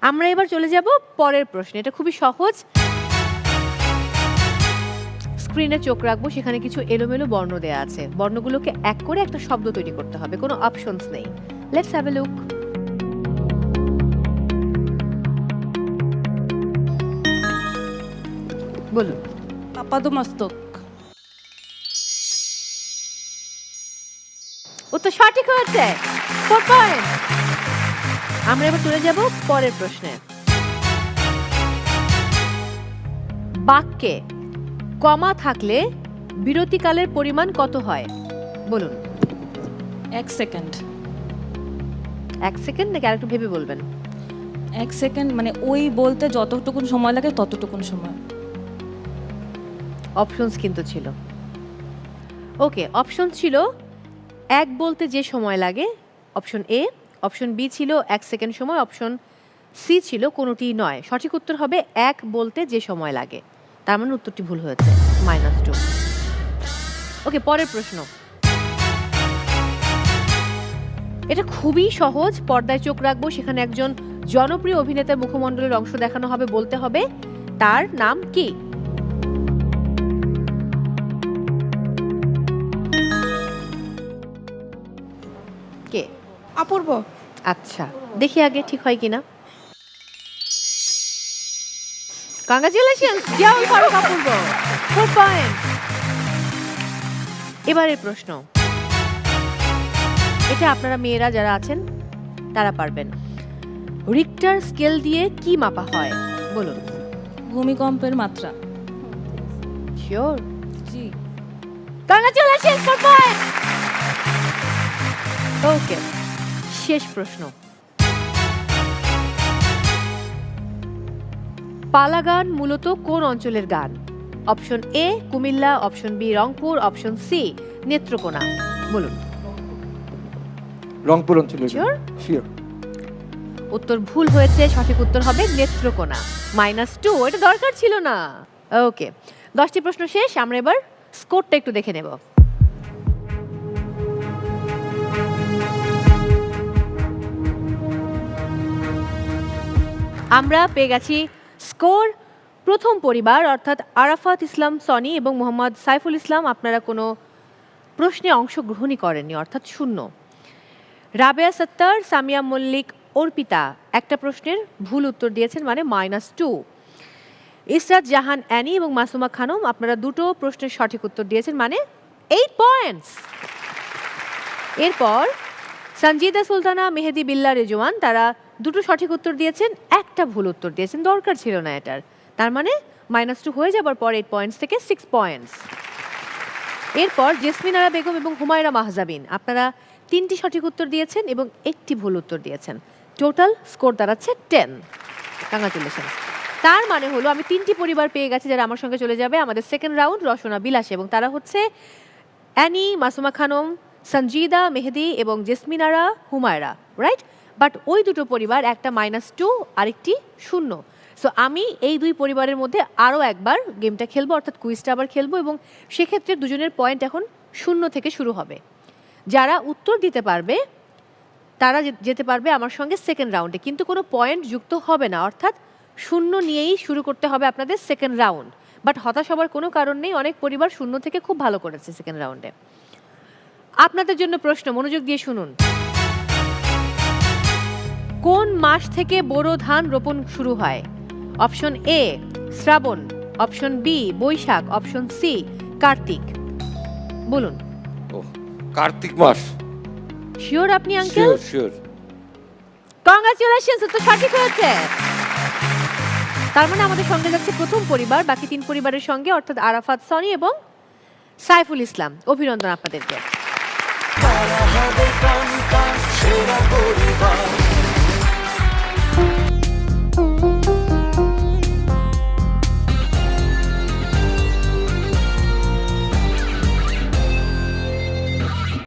আমরা এবার চলে যাব পরের প্রশ্নে। এটা খুবই সহজ। স্ক্রিনে চোখ রাখব সেখানে কিছু এলোমেলো বর্ণ দেয়া আছে। বর্ণগুলোকে এক করে একটা শব্দ তৈরি করতে হবে কোনো অপশনস নেই। লেটস হ্যাভ এ লুক বলুন। আপাদমস্তক উত্তর সঠিক হয়েছে। ফোর পয়েন্ট আমরা এবার চলে যাব পরের প্রশ্নে। বাক্যে কমা থাকলে বিরতিকালের পরিমাণ কত হয়? বলুন। এক সেকেন্ড। এক সেকেন্ড নাকি আরেকটু ভেবে বলবেন? এক সেকেন্ড মানে ওই বলতে যতটুকুন সময় লাগে ততটুকুন সময়। অপশনস কিন্তু ছিল। ওকে অপশন ছিল এক বলতে যে সময় লাগে অপশন এ অপশন বি ছিল এক সেকেন্ড সময়, অপশন সি ছিল কোনোটি নয়। সঠিক উত্তর হবে এক বলতে যে সময় লাগে। তার মানে উত্তরটি ভুল হয়েছে মাইনাস টু ওকে পরের প্রশ্ন। এটা খুবই সহজ, পর্দায় চোখ রাখব, সেখানে একজন জনপ্রিয় অভিনেতার মুখমণ্ডলের অংশ দেখানো হবে, বলতে হবে তার নাম কি? কে? অপূর্ব। আচ্ছা দেখি আগে ঠিক হয় কিনা। Congratulations Ziaul Faruk Apurba. Four point এবারের প্রশ্ন। এটা আপনারা মেয়েরা যারা আছেন তারা পারবেন। রিক্টার স্কেল দিয়ে কি মাপা হয়? বলুন। ভূমিকম্পের মাত্রা। Sure ji. Congratulations four point okay শেষ প্রশ্ন। পালা গান মূলত কোন অঞ্চলের গান? Option A Cumilla option B Rangpur option C Netrokona. বলুন। রংপুর অঞ্চলের শিওর উত্তর ভুল হয়েছে সঠিক উত্তর হবে নেত্রকোনা। মাইনাস টু এটা দরকার ছিল না। ওকে দশটি প্রশ্ন শেষ আমরা এবার স্কোরটা একটু দেখে নেব। আমরা পেয়ে গেছি স্কোর প্রথম পরিবার, অর্থাৎ আরাফাত ইসলাম, সনি এবং মোহাম্মদ সাইফুল ইসলাম। আপনারা কোনো প্রশ্নে অংশগ্রহণই করেননি, অর্থাৎ শূন্য। রাবেয়া সত্তার, সামিয়া মল্লিক, অর্পিতা। একটা প্রশ্নের ভুল উত্তর দিয়েছেন মানে minus two Israt Jahan, Annie এবং মাসুমা খানম, আপনারা দুটো প্রশ্নের সঠিক উত্তর দিয়েছেন মানে এইট পয়েন্টস এরপর সঞ্জিদা সুলতানা, মেহেদি বিল্লা, রেজওয়ান, তারা দুটো সঠিক উত্তর দিয়েছেন, একটা ভুল উত্তর দিয়েছেন, দরকার ছিল না এটার। তার মানে মাইনাস টু হয়ে যাবার পর এইট পয়েন্টস থেকে সিক্স পয়েন্টস এরপর জেসমিন আরা বেগম এবং হুমায়রা মাহজাবিন, আপনারা তিনটি সঠিক উত্তর দিয়েছেন এবং একটি ভুল উত্তর দিয়েছেন। টোটাল স্কোর দাঁড়াচ্ছে টেন কংগ্রাচুলেশন তার মানে হলো আমি তিনটি পরিবার পেয়ে গেছি যারা আমার সঙ্গে চলে যাবে। আমাদের সেকেন্ড রাউন্ড রসনা বিলাস এবং তারা হচ্ছে অ্যানি, মাসুমা খানম, সঞ্জিদা, মেহেদি এবং জেসমিনারা, হুমায়রা রাইট বাট ওই দুটো পরিবার, একটা মাইনাস টু আরেকটি শূন্য। সো আমি এই দুই পরিবারের মধ্যে আরও একবার গেমটা খেলব, অর্থাৎ কুইজটা আবার খেলব এবং সেক্ষেত্রে দুজনের পয়েন্ট এখন শূন্য থেকে শুরু হবে। যারা উত্তর দিতে পারবে, তারা যেতে পারবে আমার সঙ্গে সেকেন্ড রাউন্ডে কিন্তু কোনো পয়েন্ট যুক্ত হবে না, অর্থাৎ শূন্য নিয়েই শুরু করতে হবে আপনাদের সেকেন্ড রাউন্ড বাট হতাশ হবার কোনো কারণ নেই, অনেক পরিবার শূন্য থেকে খুব ভালো করেছে সেকেন্ড রাউন্ডে আপনাদের জন্য প্রশ্ন, মনোযোগ দিয়ে শুনুন। কোন মাস থেকে বোরো ধান রোপণ শুরু হয়? Option A Shrabon. Option B Boishakh. Option C Kartik. বলুন। কার্তিক মাস। শিওর আপনি আঙ্কেল শিওর শিওর কংগ্রাচুলেশনস তো সঠিক হয়েছে। তার মানে আমাদের সঙ্গে যাচ্ছে প্রথম পরিবার বাকি তিন পরিবারের সঙ্গে অর্থাৎ আরাফাত সনি এবং সাইফুল ইসলাম। অভিনন্দন আপনাদেরকে।